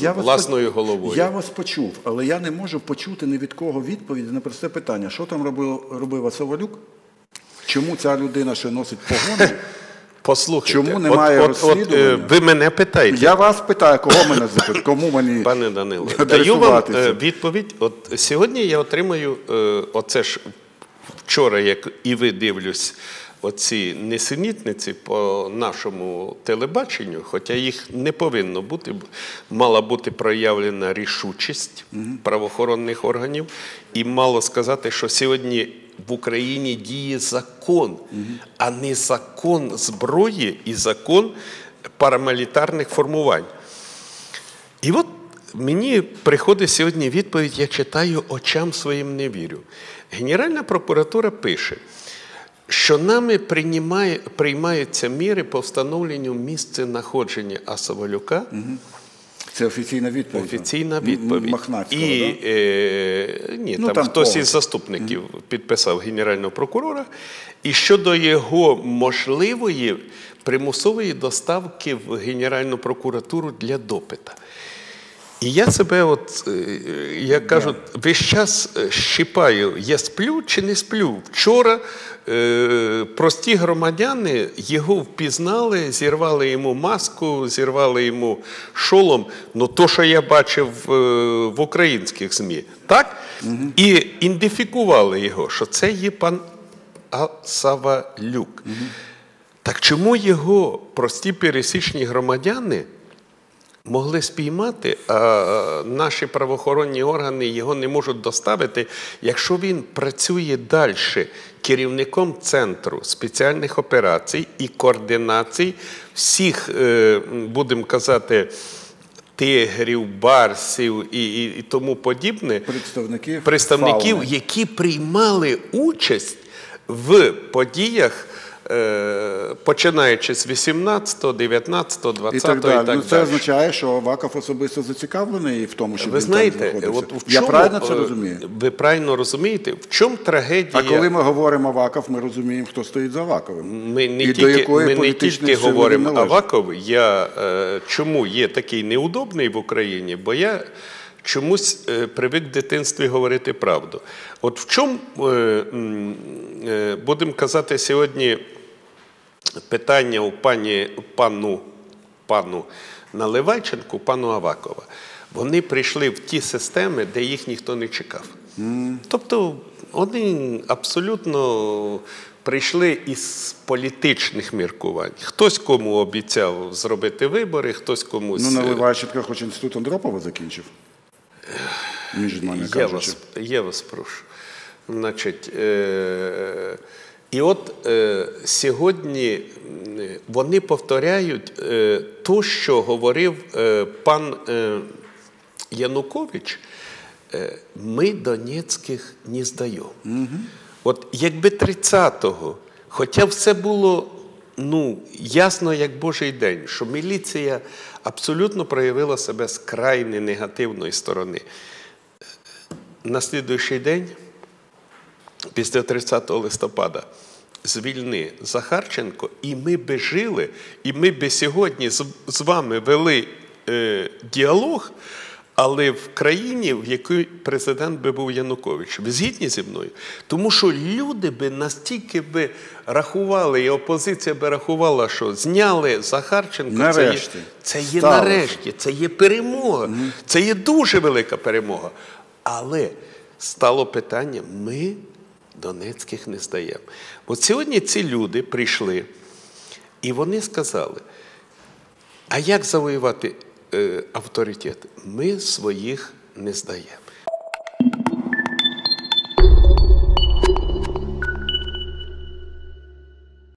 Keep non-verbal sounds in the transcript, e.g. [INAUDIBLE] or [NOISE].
Я власною по- головою. Я вас почув, але я не можу почути ні від кого відповіді на просте питання. Що там робив, робив Асавалюк? Чому ця людина, що носить погони? [LAUGHS] Послухайте, Чому немає от, от, от, е, ви мене питаєте, Я вас питаю, кого мене запитати? Кому мені пане Данило, [LAUGHS] даю вам е, відповідь. От сьогодні я отримаю, е, оце ж вчора, як і ви дивлюсь, оці несенітниці по нашому телебаченню, хоча їх не повинно бути, мала бути проявлена рішучість правоохоронних органів, і мало сказати, що сьогодні в Україні діє закон, а не закон зброї і закон парамілітарних формувань. І от мені приходить сьогодні відповідь, я читаю очам своїм не вірю. Генеральна прокуратура пише, що нами приймає, приймаються міри по встановленню місця знаходження Асавалюка. Це офіційна відповідь. Офіційна відповідь. Махнацького, І да? е, ні, Ну, там, там хтось із заступників підписав генерального прокурора. І щодо його можливої примусової доставки в Генеральну прокуратуру для допита. І я себе, от, е, як кажуть, весь час е, щипаю, я сплю чи не сплю. Вчора е, прості громадяни його впізнали, зірвали йому маску, зірвали йому шолом. Ну, то, що я бачив е, в українських ЗМІ, так? І ідентифікували його, що це є пан Асавалюк. Так чому його прості пересічні громадяни могли спіймати, а наші правоохоронні органи його не можуть доставити, якщо він працює далі керівником центру спеціальних операцій і координацій всіх, е, будемо казати, тигрів, барсів і, і, і тому подібне Представників представників, які приймали участь в подіях, починаючи з 18, 19, 20 І так далі. ну, це далі. означає, що Аваков особисто зацікавлений в тому, щоб Ви він знаєте, там от в Я правильно це е, розумію? Ви правильно розумієте, в чому трагедія? А коли ми говоримо Аваков, ми розуміємо, хто стоїть за Аваковим. Ми не і тільки, до якої ми не тільки говоримо. Аваков. Я е, чому є такий неудобний в Україні? Бо я чомусь е, привик в дитинстві говорити правду. От в чому е, е, будемо казати сьогодні питання у пані пану, пану Наливайченку, пану Авакова. Вони прийшли в ті системи, де їх ніхто не чекав. Тобто вони абсолютно прийшли із політичних міркувань. Хтось кому обіцяв зробити вибори, хтось комусь. Ну, е, Наливайченко хоч інститут Андропова закінчив. Між мене Я вас, я вас прошу. Значить, е, і от е, сьогодні вони повторяють е, то, що говорив е, пан е, Янукович, е, ми Донецьких не здаємо. От якби 30-го, хоча все було ну, ясно, як Божий день, що міліція абсолютно проявила себе з крайне негативної сторони. На слідуючий день, після 30 листопада, звільни Захарченко, і ми би жили, і ми би сьогодні з, вами вели е, діалог, але в країні, в якій президент би був Янукович. Ви згідні зі мною? Тому що люди би настільки би рахували, і опозиція би рахувала, що зняли Захарченко, Нарешті. це є, це є нарешті, це є перемога, це є дуже велика перемога. Але стало питання: ми Донецьких не здаємо. От сьогодні ці люди прийшли, і вони сказали: а як завоювати е, авторитет? Ми своїх не здаємо.